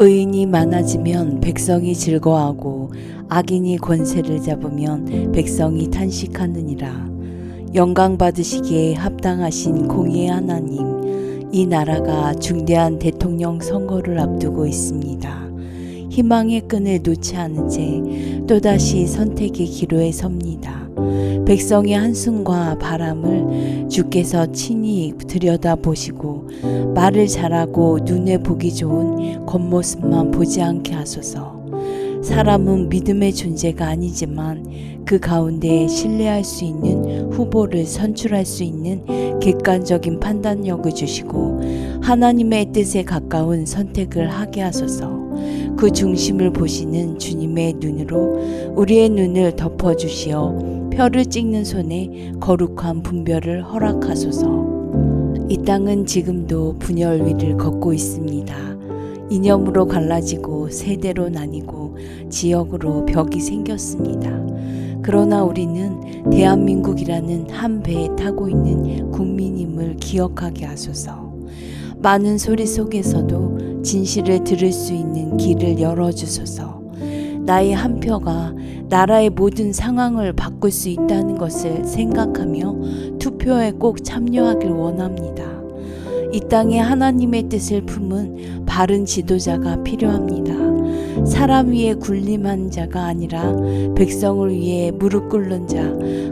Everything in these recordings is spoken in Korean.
의인이 많아지면 백성이 즐거워하고 악인이 권세를 잡으면 백성이 탄식하느니라. 영광 받으시기에 합당하신 공의의 하나님, 이 나라가 중대한 대통령 선거를 앞두고 있습니다. 희망의 끈을 놓지 않은 채 또다시 선택의 기로에 섭니다. 백성의 한숨과 바람을 주께서 친히 들여다보시고 말을 잘하고 눈에 보기 좋은 겉모습만 보지 않게 하소서. 사람은 믿음의 존재가 아니지만 그 가운데 신뢰할 수 있는 후보를 선출할 수 있는 객관적인 판단력을 주시고 하나님의 뜻에 가까운 선택을 하게 하소서. 그 중심을 보시는 주님의 눈으로 우리의 눈을 덮어 주시어 표를 찍는 손에 거룩한 분별을 허락하소서. 이 땅은 지금도 분열 위를 걷고 있습니다. 이념으로 갈라지고 세대로 나뉘고 지역으로 벽이 생겼습니다. 그러나 우리는 대한민국이라는 한 배에 타고 있는 국민임을 기억하게 하소서. 많은 소리 속에서도 진실을 들을 수 있는 길을 열어주소서. 나의 한 표가 나라의 모든 상황을 바꿀 수 있다는 것을 생각하며 투표에 꼭 참여하길 원합니다. 이 땅에 하나님의 뜻을 품은 바른 지도자가 필요합니다. 사람 위에 군림한 자가 아니라 백성을 위해 무릎 꿇는 자,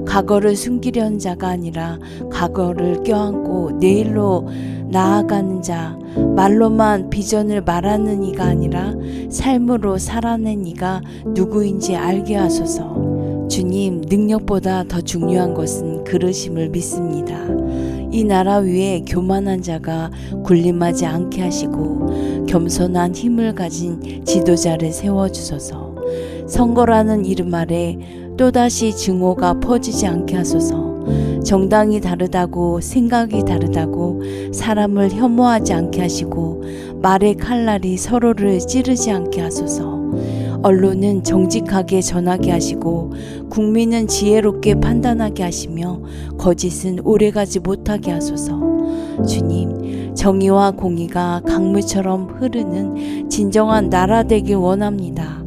과거를 숨기려는 자가 아니라 과거를 껴안고 내일로 나아가는 자, 말로만 비전을 말하는 이가 아니라 삶으로 살아낸 이가 누구인지 알게 하소서. 주님, 능력보다 더 중요한 것은 그러심을 믿습니다. 이 나라 위에 교만한 자가 군림하지 않게 하시고 겸손한 힘을 가진 지도자를 세워주소서. 선거라는 이름 아래 또다시 증오가 퍼지지 않게 하소서. 정당이 다르다고 생각이 다르다고 사람을 혐오하지 않게 하시고 말의 칼날이 서로를 찌르지 않게 하소서. 언론은 정직하게 전하게 하시고 국민은 지혜롭게 판단하게 하시며 거짓은 오래가지 못하게 하소서. 주님, 정의와 공의가 강물처럼 흐르는 진정한 나라 되길 원합니다.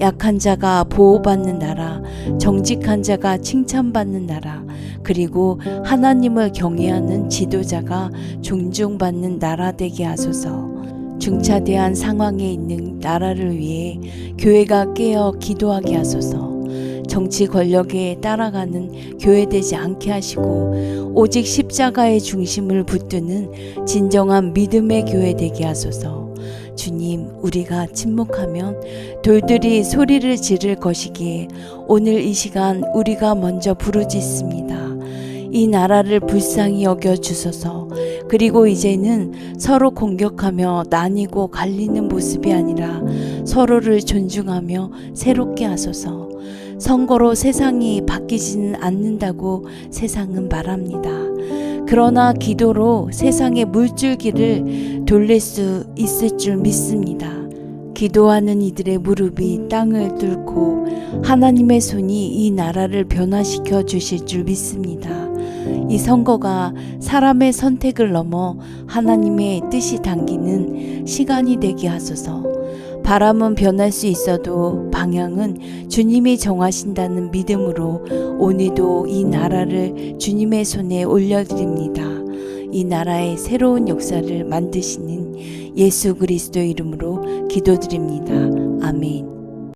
약한 자가 보호받는 나라, 정직한 자가 칭찬받는 나라, 그리고 하나님을 경외하는 지도자가 존중받는 나라 되게 하소서. 중차대한 상황에 있는 나라를 위해 교회가 깨어 기도하게 하소서. 정치 권력에 따라가는 교회 되지 않게 하시고 오직 십자가의 중심을 붙드는 진정한 믿음의 교회 되게 하소서. 주님, 우리가 침묵하면 돌들이 소리를 지를 것이기에 오늘 이 시간 우리가 먼저 부르짖습니다. 이 나라를 불쌍히 여겨 주소서. 그리고 이제는 서로 공격하며 나뉘고 갈리는 모습이 아니라 서로를 존중하며 새롭게 하소서. 선거로 세상이 바뀌지는 않는다고 세상은 말합니다. 그러나 기도로 세상의 물줄기를 돌릴 수 있을 줄 믿습니다. 기도하는 이들의 무릎이 땅을 뚫고 하나님의 손이 이 나라를 변화시켜 주실 줄 믿습니다. 이 선거가 사람의 선택을 넘어 하나님의 뜻이 당기는 시간이 되게 하소서. 바람은 변할 수 있어도 방향은 주님이 정하신다는 믿음으로 오늘도 이 나라를 주님의 손에 올려드립니다. 이 나라의 새로운 역사를 만드시는 예수 그리스도 이름으로 기도드립니다. 아멘.